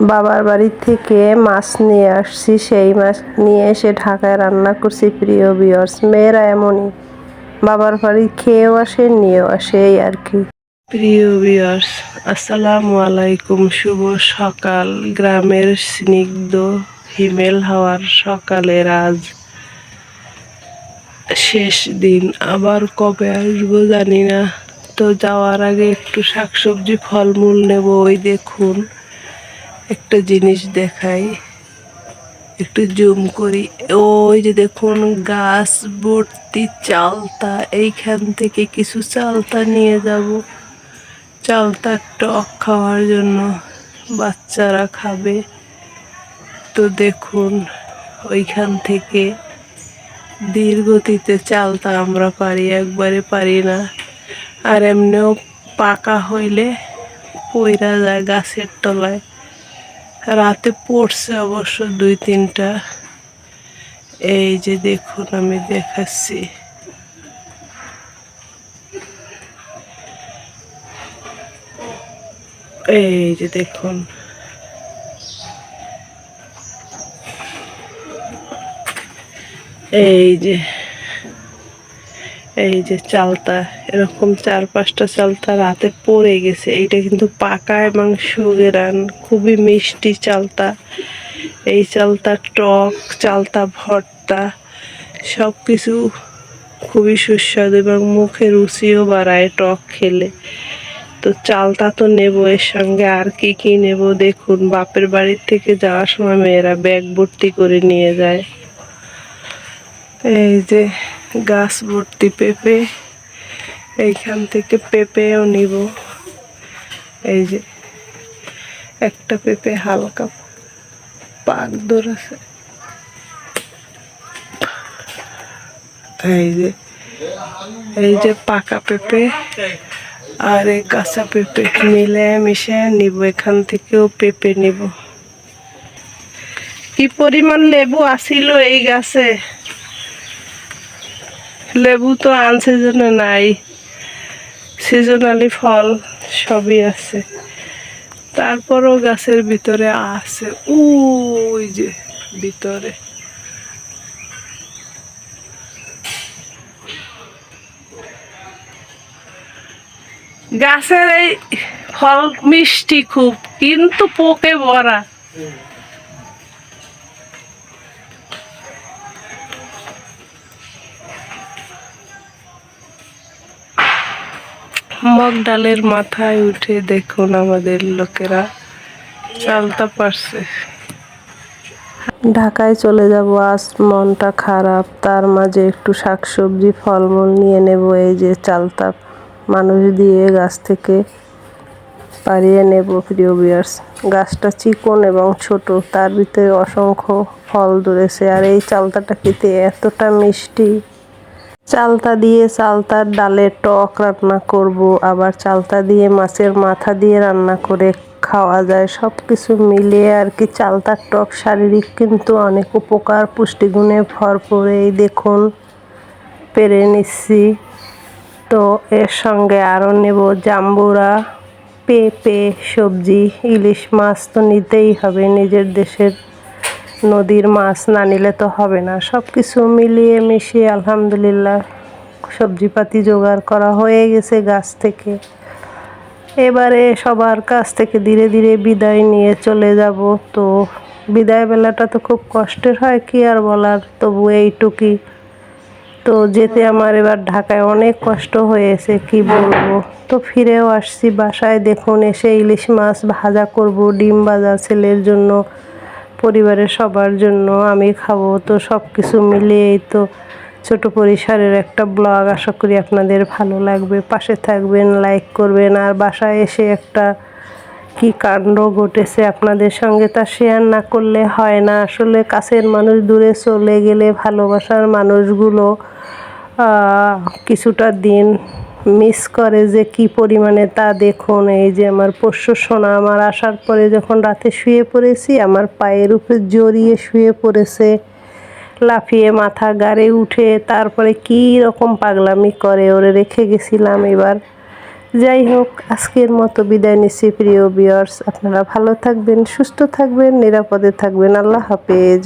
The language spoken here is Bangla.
বাবার বাড়ি থেকে মাছ নিয়ে আসছি। সেই মাছ নিয়ে এসে ঢাকায় রান্না করছি প্রিয় বিয়র্স মেয়েরা এমনই। বাবার বাড়ি খেয়েও আসে, নিয়েও আসে, এই আর কি। প্রিয় বিয়র্স আসসালামু আলাইকুম। শুভ সকাল। গ্রামের স্নিগ্ধ হিমেল হাওয়ার সকালের আজ শেষ দিন। আবার কবে আসব জানি না। তো যাওয়ার আগে একটু শাকসবজি, ফলমূল নেব। ওই দেখুন। একটা জিনিস দেখাই। একটু জুম করি। ওই যে দেখুন, গাছ ভর্তি চালতা। এইখান থেকে কিছু চালতা নিয়ে যাব। চালতা টক খাওয়ার জন্য বাচ্চারা খাবে। তো দেখুন, ওইখান থেকে ধীরগতিতে চালতা আমরা পারি, একবারে পারি না। আর এমনিও পাকা হইলে পইরা যায় গাছের তলায়। রাতে পড়ছে অবশ্য দুই, তিনটা। এই যে দেখুন, আমি দেখাচ্ছি। এই যে দেখুন। এই যে এই যে চালতা, এরকম চার পাঁচটা চালতা রাতে পড়ে গেছে। এইটা কিন্তু পাকা এবং সুগেরান, খুবই মিষ্টি চালতা। এই চালতা টক, চালতা ভর্তা সব কিছু খুবই সুস্বাদু এবং মুখে রুচিও বাড়ায় টক খেলে। তো চালতা তো নেব, এর সঙ্গে আর কি কি নেব দেখুন। বাপের বাড়ির থেকে যাওয়ার সময় মেয়েরা ব্যাগ ভর্তি করে নিয়ে যায়। এই যে গাছ ভর্তি পেঁপে, এইখান থেকে পেঁপেও নিব। এই যে একটা পেঁপে হালকা পাক ধরেছে। এই যে এই যে পাকা পেঁপে আর এই কাঁচা পেঁপে মিলে মিশে নিব, এখান থেকেও পেঁপে নিব। কি পরিমাণ লেবু আসিল এই গাছে? লেবু তো আনসিজনে নাই। সিজনালি ফল সবই আছে। তারপরও গাছের ভিতরে আছে। ওই যে ভিতরে। গাছের এই ফল মিষ্টি খুব, কিন্তু পোকে ভরা। মগ ডালের মাথায় উঠে দেখুন আমাদের লোকেরা। চালতা পারছে। ঢাকায় চলে যাব, আজ মনটা খারাপ। তার মাঝে একটু শাকসবজি, ফলমূল নিয়ে নেব, এই যে চালতা মানুষ দিয়ে গাছ থেকে পাড়িয়ে নেব, প্রিয় বিয়ার্স গাছটা চিকন এবং ছোট, তার ভিতরে অসংখ্য ফল ধরেছে। আর এই চালতাটা খেতে এতটা মিষ্টি। চালতা দিয়ে চালতার ডালে টক রান্না করব, আবার চালতা দিয়ে মাছের মাথা দিয়ে রান্না করে খাওয়া যায়। সব কিছু মিলিয়ে আর কি চালতার টক শারীরিক কিন্তু অনেক উপকার, পুষ্টিগুণে ভরপুর। এই দেখুন, পেরে নিচ্ছি। তো এর সঙ্গে আরও নেব জাম্বুরা, পেঁপে, সবজি, ইলিশ মাছ তো নিতেই হবে, নিজের দেশের নদীর মাছ না নিলে তো হবে না। সব কিছু মিলিয়ে মিশিয়ে আলহামদুলিল্লাহ সবজিপাতি জোগাড় করা হয়ে গেছে গাছ থেকে। এবারে সবার কাছ থেকে ধীরে ধীরে বিদায় নিয়ে চলে যাব। তো বিদায় বেলাটা তো খুব কষ্টের হয়, কি আর বলার? তবু এইটুকুই তো যেতে আমার এবার ঢাকায় অনেক কষ্ট হয়েছে, কি বলব? তো ফিরেও আসছি বাসায়। দেখুন, এসে ইলিশ মাছ ভাজা করব, ডিম ভাজা ছেলের জন্য। পরিবারের সবার জন্য আমি খাব। তো সব কিছু মিলিয়েই তো ছোট পরিসরের একটা ব্লগ আশা করি আপনাদের ভালো লাগবে। পাশে থাকবেন, লাইক করবেন, আর বাসায় এসে একটা কি কাণ্ড ঘটেছে আপনাদের সঙ্গে তা শেয়ার না করলে হয় না। আসলে কাছের মানুষ দূরে চলে গেলে ভালোবাসার মানুষগুলো কিছুটা দিন মিস করে যে কি পরিমাণে তা দেখুন। এই যে আমার পোষ্য সোনা আমার আসার পরে যখন রাতে শুয়ে পড়েছি, আমার পায়ের উপরে জড়িয়ে শুয়ে পড়েছে, লাফিয়ে মাথা গাড়ে উঠে তারপরে কি রকম পাগলামি করে ওরে রেখে গেছিলাম এবার। যাই হোক, আজকের মতো বিদায় নিচ্ছি প্রিয় বিয়ার্স আপনারা ভালো থাকবেন, সুস্থ থাকবেন, নিরাপদে থাকবেন। আল্লাহ হাফেজ।